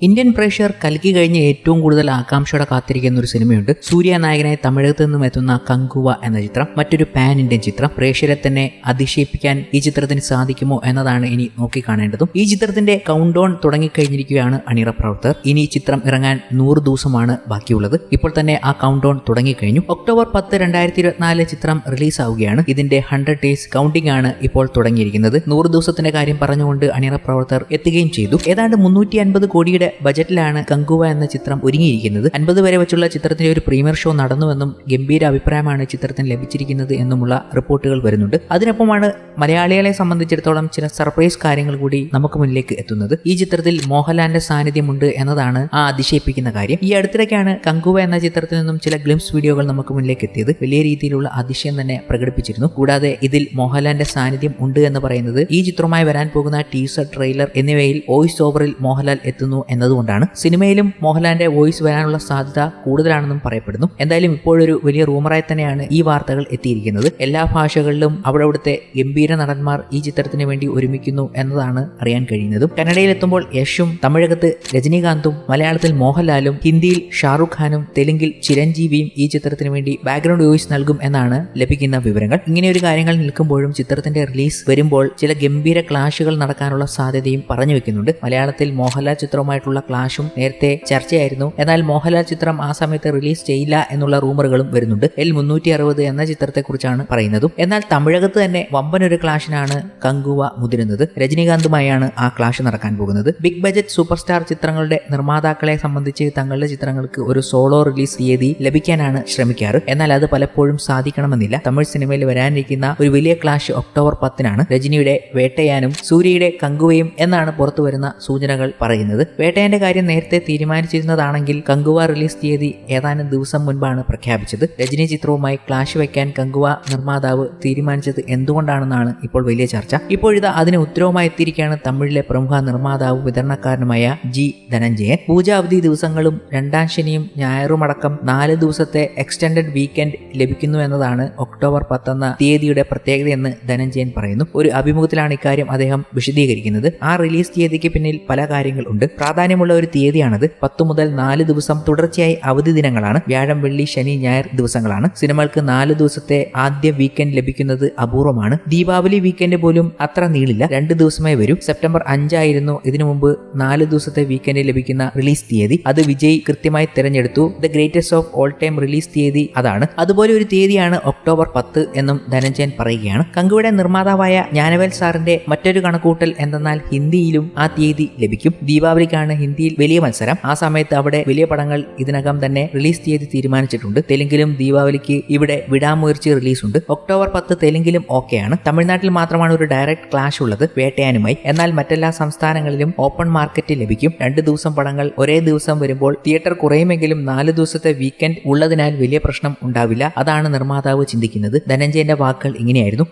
Indian പ്രേക്ഷകർ കൽക്കി കഴിഞ്ഞ് ഏറ്റവും കൂടുതൽ ആകാംക്ഷയോടെ കാത്തിരിക്കുന്ന ഒരു സിനിമയുണ്ട്. സൂര്യ നായകനായി തമിഴകത്ത് നിന്നും എത്തുന്ന കങ്കുവ എന്ന ചിത്രം. മറ്റൊരു പാൻ ഇന്ത്യൻ ചിത്രം. പ്രേക്ഷകരെ തന്നെ അതിശയിപ്പിക്കാൻ ഈ ചിത്രത്തിന് സാധിക്കുമോ എന്നതാണ് ഇനി നോക്കിക്കാണേണ്ടതും. ഈ ചിത്രത്തിന്റെ കൗണ്ട് ഡൗൺ തുടങ്ങിക്കഴിഞ്ഞിരിക്കുകയാണ് അണിയറ പ്രവർത്തകർ. ഇനി ചിത്രം ഇറങ്ങാൻ നൂറ് ദിവസമാണ് ബാക്കിയുള്ളത്. ഇപ്പോൾ തന്നെ ആ കൗണ്ട് ഡൗൺ തുടങ്ങിക്കഴിഞ്ഞു. ഒക്ടോബർ പത്ത് രണ്ടായിരത്തി ഇരുപത്തിനാല് ചിത്രം റിലീസ് ആവുകയാണ് ഇതിന്റെ ഹൺഡ്രഡ് ഡേയ്സ് കൗണ്ടിംഗ് ആണ് ഇപ്പോൾ തുടങ്ങിയിരിക്കുന്നത്. നൂറ് ദിവസത്തിന്റെ കാര്യം പറഞ്ഞുകൊണ്ട് അണിയറ പ്രവർത്തകർ എത്തുകയും ചെയ്തു. ഏതാണ്ട് മുന്നൂറ്റി അൻപത് കോടിയുടെ ബജറ്റിലാണ് കങ്കുവ എന്ന ചിത്രം ഒരുങ്ങിയിരിക്കുന്നത്. അൻപത് വരെ വെച്ചുള്ള ചിത്രത്തിന്റെ ഒരു പ്രീമിയർ ഷോ നടന്നുവെന്നും ഗംഭീര അഭിപ്രായമാണ് ചിത്രത്തിന് ലഭിച്ചിരിക്കുന്നത് എന്നുമുള്ള റിപ്പോർട്ടുകൾ വരുന്നുണ്ട്. അതിനൊപ്പമാണ് മലയാളികളെ സംബന്ധിച്ചിടത്തോളം ചില സർപ്രൈസ് കാര്യങ്ങൾ കൂടി നമുക്ക് മുന്നിലേക്ക് എത്തുന്നത്. ഈ ചിത്രത്തിൽ മോഹൻലാലിന്റെ സാന്നിധ്യമുണ്ട് എന്നതാണ് ആ അതിശയിപ്പിക്കുന്ന കാര്യം. ഈ അടുത്തിടയ്ക്കാണ് കങ്കുവ എന്ന ചിത്രത്തിൽ നിന്നും ചില ഗ്ലിംസ് വീഡിയോകൾ നമുക്ക് മുന്നിലേക്ക് എത്തിയത്. വലിയ രീതിയിലുള്ള അതിശയം തന്നെ പ്രകടിപ്പിച്ചിരുന്നു. കൂടാതെ ഇതിൽ മോഹൻലാലിന്റെ സാന്നിധ്യം ഉണ്ട് എന്ന് പറയുന്നത് ഈ ചിത്രമായി വരാൻ പോകുന്ന ടീസർ ട്രെയിലർ എന്നിവയിൽ വോയിസ് ഓവറിൽ മോഹൻലാൽ എത്തുന്നു എന്നതുകൊണ്ടാണ് സിനിമയിലും മോഹൻലാലിന്റെ വോയിസ് വരാനുള്ള സാധ്യത കൂടുതലാണെന്നും പറയപ്പെടുന്നു. എന്തായാലും ഇപ്പോഴൊരു വലിയ റൂമറായി തന്നെയാണ് ഈ വാർത്തകൾ എത്തിയിരിക്കുന്നത്. എല്ലാ ഭാഷകളിലും അവിടെ ഗംഭീര നടന്മാർ ഈ ചിത്രത്തിന് വേണ്ടി ഒരുമിക്കുന്നു എന്നതാണ് അറിയാൻ കഴിയുന്നതും. കന്നഡയിൽ യശും തമിഴകത്ത് രജനീകാന്തും മലയാളത്തിൽ മോഹൻലാലും ഹിന്ദിയിൽ ഷാറുഖ് ഖാനും തെലുങ്കിൽ ചിരഞ്ജീവിയും ഈ ചിത്രത്തിന് വേണ്ടി ബാക്ക്ഗ്രൗണ്ട് വോയിസ് നൽകും എന്നാണ് ലഭിക്കുന്ന വിവരങ്ങൾ. ഇങ്ങനെ ഒരു കാര്യങ്ങൾ നിൽക്കുമ്പോഴും ചിത്രത്തിന്റെ റിലീസ് വരുമ്പോൾ ചില ഗംഭീര ക്ലാഷുകൾ നടക്കാനുള്ള സാധ്യതയും പറഞ്ഞു വെക്കുന്നുണ്ട്. മലയാളത്തിൽ മോഹൻലാൽ ചിത്രവുമായിട്ടുള്ള ക്ലാഷും നേരത്തെ ചർച്ചയായിരുന്നു. എന്നാൽ മോഹൻലാൽ ചിത്രം ആ സമയത്ത് റിലീസ് ചെയ്യില്ല എന്നുള്ള റൂമറുകളും വരുന്നുണ്ട്. എൽ മുന്നൂറ്റി അറുപത് എന്ന ചിത്രത്തെക്കുറിച്ചാണ് പറയുന്നതും. എന്നാൽ തമിഴകത്ത് തന്നെ വമ്പനൊരു ക്ലാഷിനാണ് കങ്കുവ മുതിരുന്നത്. രജനീകാന്തുമായാണ് ആ ക്ലാഷ് നടക്കാൻ പോകുന്നത്. ബിഗ് ബജറ്റ് സൂപ്പർ സ്റ്റാർ ചിത്രങ്ങളുടെ നിർമ്മാതാക്കളെ സംബന്ധിച്ച് തങ്ങളുടെ ചിത്രങ്ങൾക്ക് ഒരു സോളോ റിലീസ് തീയതി ലഭിക്കാനാണ് ശ്രമിക്കാറ്. എന്നാൽ അത് പലപ്പോഴും സാധിക്കണമെന്നില്ല. തമിഴ് സിനിമയിൽ വരാനിരിക്കുന്ന ഒരു വലിയ ക്ലാഷ് ഒക്ടോബർ പത്തിനാണ്. രജനിയുടെ വേട്ടയാനും സൂര്യയുടെ കങ്കുവയും എന്നാണ് പുറത്തു വരുന്ന സൂചനകൾ പറയുന്നത്. വേട്ടയാന്റെ കാര്യം നേരത്തെ തീരുമാനിച്ചിരുന്നതാണെങ്കിൽ കങ്കുവ റിലീസ് തീയതി ഏതാനും ദിവസം മുൻപാണ് പ്രഖ്യാപിച്ചത്. രജനി ചിത്രവുമായി ക്ലാഷ് വയ്ക്കാൻ കങ്കുവ നിർമ്മാതാവ് തീരുമാനിച്ചത് എന്തുകൊണ്ടാണെന്നാണ് ഇപ്പോൾ വലിയ ചർച്ച. ഇപ്പോഴിത് അതിന് ഉത്തരവുമായി എത്തിയിരിക്കുകയാണ് തമിഴിലെ പ്രമുഖ നിർമ്മാതാവ് വിതരണക്കാരനുമായ ജി ധനഞ്ജയൻ. പൂജാവധി ദിവസങ്ങളും രണ്ടാം ശനിയും ഞായറുമടക്കം നാല് ദിവസത്തെ എക്സ്റ്റൻഡഡ് വീക്കെൻഡ് ലഭിക്കുന്നു എന്നതാണ് ഒക്ടോബർ പത്തെന്ന തീയതിയുടെ പ്രത്യേകതയെന്ന് ധനഞ്ജയൻ പറയുന്നു. ഒരു അഭിമുഖത്തിലാണ് ഇക്കാര്യം അദ്ദേഹം വിശദീകരിക്കുന്നത്. ആ റിലീസ് തീയതിക്ക് പിന്നിൽ പല കാര്യങ്ങൾ ഉണ്ട്. പ്രാധാന്യമുള്ള ഒരു തീയതിയാണത്. പത്തു മുതൽ നാല് ദിവസം തുടർച്ചയായി അവധി ദിനങ്ങളാണ്. വ്യാഴം വെള്ളി ശനി ഞായർ ദിവസങ്ങളാണ്. സിനിമകൾക്ക് നാല് ദിവസത്തെ ആദ്യ വീക്കെൻഡ് ലഭിക്കുന്നത് അപൂർവമാണ്. ദീപാവലി വീക്കെൻഡ് പോലും അത്ര നീളില്ല. രണ്ട് ദിവസമേ വരും. സെപ്റ്റംബർ അഞ്ചായിരുന്നു. ഇതിനു മുമ്പ് നാല് ദിവസത്തെ വീക്കെൻഡ് ലഭിക്കുന്ന റിലീസ് തീയതി. അത് വിജയ് കൃത്യമായി തിരഞ്ഞെടുത്തു. The greatest of all time release തീയതി അതാണ്. അതുപോലെ ഒരു തീയതിയാണ് ഒക്ടോബർ പത്ത് എന്നും ധനഞ്ജയൻ പറയുകയാണ്. കങ്കുവിടെ നിർമ്മാതാവായ ജ്ഞാനവേൽ സാറിന്റെ മറ്റൊരു കണക്കൂട്ടൽ എന്തെന്നാൽ ഹിന്ദിയിലും ആ തീയതി ലഭിക്കും. ദീപാവലിക്കാണ് ഹിന്ദിയിൽ വലിയ മത്സരം. ആ സമയത്ത് അവിടെ വലിയ പടങ്ങൾ ഇതിനകം തന്നെ റിലീസ് തീയതി തീരുമാനിച്ചിട്ടുണ്ട്. തെലുങ്കിലും ദീപാവലിക്ക് ഇവിടെ വിടാമുയർച്ചി റിലീസ് ഉണ്ട് ഒക്ടോബർ പത്ത് തെലുങ്കിലും ഓക്കെയാണ് തമിഴ്നാട്ടിൽ മാത്രമാണ് ഒരു ഡയറക്ട് ക്ലാഷ് ഉള്ളത് വേട്ടയാനുമായി. എന്നാൽ മറ്റെല്ലാ സംസ്ഥാനങ്ങളിലും ഓപ്പൺ മാർക്കറ്റ് ലഭിക്കും. രണ്ട് ദിവസം പടങ്ങൾ ഒരേ ദിവസം വരുമ്പോൾ തിയേറ്റർ കുറയുമെങ്കിലും നാല് ദിവസത്തെ വീക്കെൻഡ് ഉള്ളതിനാൽ വലിയ പ്രശ്നം ഉണ്ടാവില്ല. അതാണ് നിർമ്മാതാവ് ചിന്തിക്കുന്നത്. ധനഞ്ജയന്റെ വാക്കുകൾ ഇങ്ങനെയായിരുന്നു.